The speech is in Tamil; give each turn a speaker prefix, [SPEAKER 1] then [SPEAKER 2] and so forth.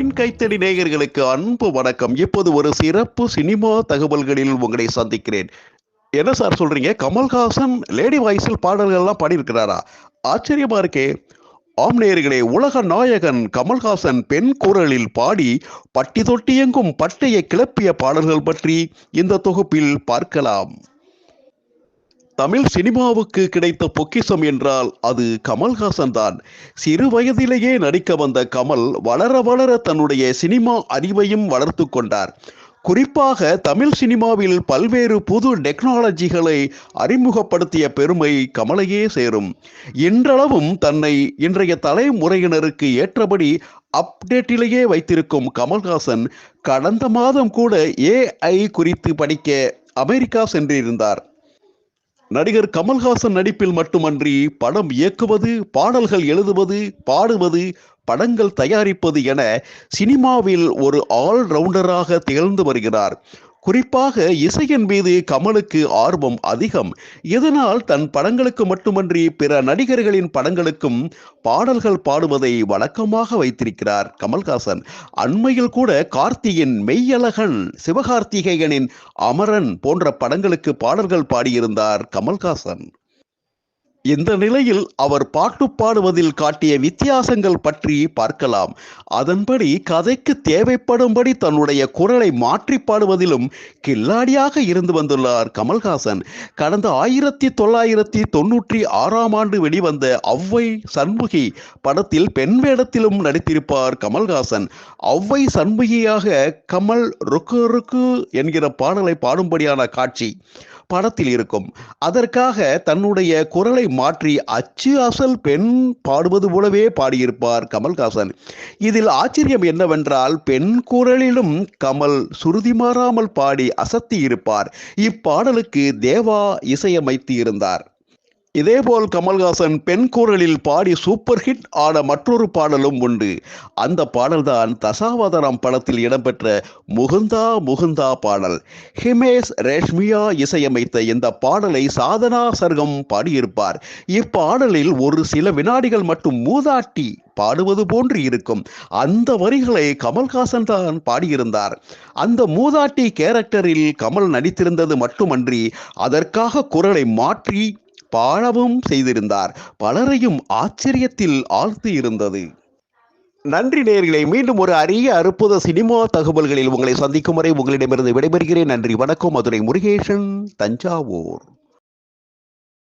[SPEAKER 1] மின் கைத்தடி நேயர்களுக்கு அன்பு வணக்கம். இப்போது ஒரு சிறப்பு சினிமா தகவல்களில் உங்களை சந்திக்கிறேன். என்ன சார் சொல்றீங்க? கமல்ஹாசன் லேடி வாய்ஸில் பாடல்கள்லாம் பாடியிருக்கிறாரா? ஆச்சரியமா இருக்கே. ஆம் நேயர்களே உலக நாயகன் கமல்ஹாசன் பெண் குரலில் பாடி பட்டி தொட்டியெங்கும் பட்டையை கிளப்பிய பாடல்கள் பற்றி இந்த தொகுப்பில் பார்க்கலாம். தமிழ் சினிமாவுக்கு கிடைத்த பொக்கிஷம் என்றால் அது கமல்ஹாசன் தான். சிறு வயதிலேயே நடிக்க வந்த கமல் வளர வளர தன்னுடைய சினிமா அறிவையும் வளர்த்து கொண்டார். குறிப்பாக தமிழ் சினிமாவில் பல்வேறு புது டெக்னாலஜிகளை அறிமுகப்படுத்திய பெருமை கமலையே சேரும். இன்றளவும் தன்னை இன்றைய தலைமுறையினருக்கு ஏற்றபடி அப்டேட்டிலேயே வைத்திருக்கும் கமல்ஹாசன் கடந்த மாதம் கூட ஏஐ குறித்து படிக்க அமெரிக்கா சென்றிருந்தார். நடிகர் கமல்ஹாசன் நடிப்பில் மட்டுமன்றி படம் இயக்குவது பாடல்கள் எழுதுவது பாடுவது படங்கள் தயாரிப்பது என சினிமாவில் ஒரு ஆல்ரவுண்டராக திகழ்ந்து வருகிறார். குறிப்பாக இசையின் மீது கமலுக்கு ஆர்வம் அதிகம். இதனால் தன் படங்களுக்கு மட்டுமன்றி பிற நடிகர்களின் படங்களுக்கும் பாடல்கள் பாடுவதை வழக்கமாக வைத்திருக்கிறார் கமல்ஹாசன். அண்மையில் கூட கார்த்தியின் மெய்யழகன் சிவகார்த்திகேயனின் அமரன் போன்ற படங்களுக்கு பாடல்கள் பாடியிருந்தார் கமல்ஹாசன். இந்த நிலையில் அவர் பாட்டு பாடுவதில் காட்டிய வித்தியாசங்கள் பற்றி பார்க்கலாம். அதன்படி கதைக்கு தேவைப்படும்படி தன்னுடைய குரலை மாற்றி பாடுவதிலும் கில்லாடியாக இருந்து வந்துள்ளார் கமல்ஹாசன். கடந்த ஆயிரத்தி தொள்ளாயிரத்தி தொன்னூற்றி ஆறாம் ஆண்டு வெளிவந்த ஒளவை சண்முகி படத்தில் பெண் வேடத்திலும் நடித்திருப்பார் கமல்ஹாசன். ஒளவை சண்முகியாக கமல் ருக்கு ருக்கு என்கிற பாடலை பாடும்படியான காட்சி. படத்தில் இருக்கும். அதற்காக தன்னுடைய குரலை மாற்றி அச்சு அசல் பெண் பாடுவது போலவே பாடியிருப்பார் கமல்ஹாசன். இதில் ஆச்சரியம் என்னவென்றால் பெண் குரலிலும் கமல் சுருதி மாறாமல் பாடி அசத்தி இருப்பார். இப்பாடலுக்கு தேவா இசையமைத்து இருந்தார் இதேபோல் கமல்ஹாசன் பெண் குரலில் பாடி சூப்பர் ஹிட் ஆன மற்றொரு பாடலும் உண்டு. அந்த பாடல்தான் தசாவதாரம் படத்தில் இடம்பெற்ற முகுந்தா முகுந்தா பாடல். ஹிமேஷ் ரேஷ்மியா இசையமைத்த இந்த பாடலை சாதனா சர்க்கம் பாடியிருப்பார். இப்பாடலில் ஒரு சில வினாடிகள் மட்டும் மூதாட்டி பாடுவது போன்று இருக்கும். அந்த வரிகளை கமல்ஹாசன் தான் பாடியிருந்தார். அந்த மூதாட்டி கேரக்டரில் கமல் நடித்திருந்தது மட்டுமன்றி அதற்காக குரலை மாற்றி பாடவும் செய்திருந்தார். பலரையும் ஆச்சரியத்தில் ஆழ்த்தி இருந்தது நன்றி நேர்களை மீண்டும் ஒரு அரிய அற்புத சினிமா தகவல்களில் உங்களை சந்திக்கும் வரை உங்களிடமிருந்து விடைபெறுகிறேன். நன்றி வணக்கம். மதுரை முருகேசன் தஞ்சாவூர்.